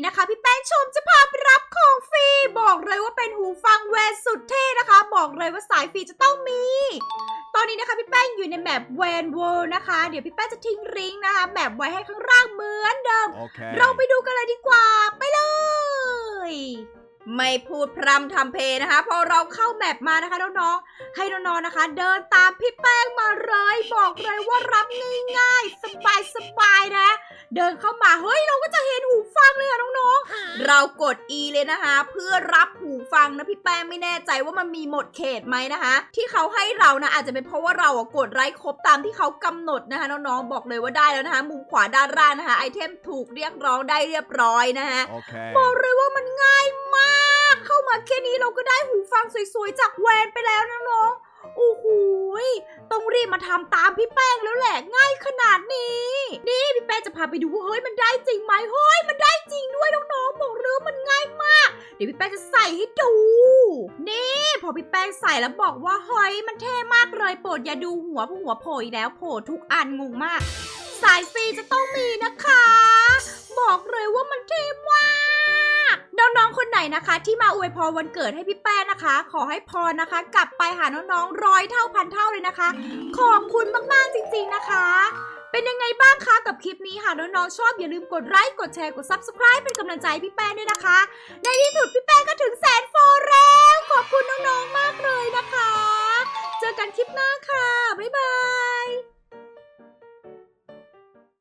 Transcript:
นี้นะคะ พี่แป้งชมจะพาไปรับของฟรี บอกเลยว่าเป็นหูฟังแวนสุดเท่นะคะ บอกเลยว่าสายฟรีจะต้องมี ตอนนี้นะคะพี่แป้งอยู่ในแมปแวนเวิลด์นะคะ เดี๋ยวพี่แป้งจะทิ้งลิงก์นะคะแมปไว้ให้ข้างล่างเหมือนเดิม Okay. เราไปดูกันเลยดีกว่าไปเลย ไม่พูดพร่ำทำเพลงนะคะพอเราเข้าแมปมานะคะน้องๆให้น้องๆนะคะ เดินตามพี่แป้งมาเลย บอกเลยว่ารับง่ายๆ สบายๆนะ เดินเข้ามาเฮ้ยเราก็จะเห็นหูฟังเลยค่ะน้องๆ เรากด E เลยนะคะ เพื่อรับหูฟังนะพี่แป้งไม่แน่ใจว่ามันมีหมดเขตไหมนะคะ ที่เขาให้เรานะอาจจะเป็นเพราะว่าเราอะกดไลค์ครบตามที่เขากำหนดนะคะน้องๆบอกเลยว่าได้แล้วนะคะมุมขวาด้านล่างนะคะไอเทมถูกเรียกร้องได้เรียบร้อยนะคะ Okay. บอกเลยว่ามันง่าย มาแค่นี้เราก็ได้หูฟังสวยๆ จากแวนไปแล้วนะน้องโอ้โหยต้องรีบมาทำตามพี่แป้งแล้วแหละง่ายขนาดนี้ นี่พี่แป้งจะพาไปดูว่าเฮ้ยมันได้จริงไหมเฮ้ยมันได้จริงด้วยน้องๆบอกเลยมันง่ายมาก เดี๋ยวพี่แป้งจะใส่ให้ดู นี่พอพี่แป้งใส่แล้วบอกว่าเฮ้ยมันเท่มากเลยโปรดอย่าดูหัวเพราะหัวโผล่แล้วโผล่ทุกอันงงมาก สายฟรีจะต้องมีนะคะ องๆคนไหนนะคะ ที่มาอวยพรวันเกิดให้พี่แป้นะคะ ขอให้พรนะคะ กลับไปหาน้องๆร้อยเท่าพันเท่าเลยนะคะ ขอบคุณมากๆจริงๆนะคะ เป็นยังไงบ้างคะกับคลิปนี้ค่ะน้องๆชอบอย่าลืมกดไลค์กดแชร์กด subscribe เป็นกำลังใจให้พี่แป้ด้วยนะคะ ในที่สุดพี่แป้ก็ถึง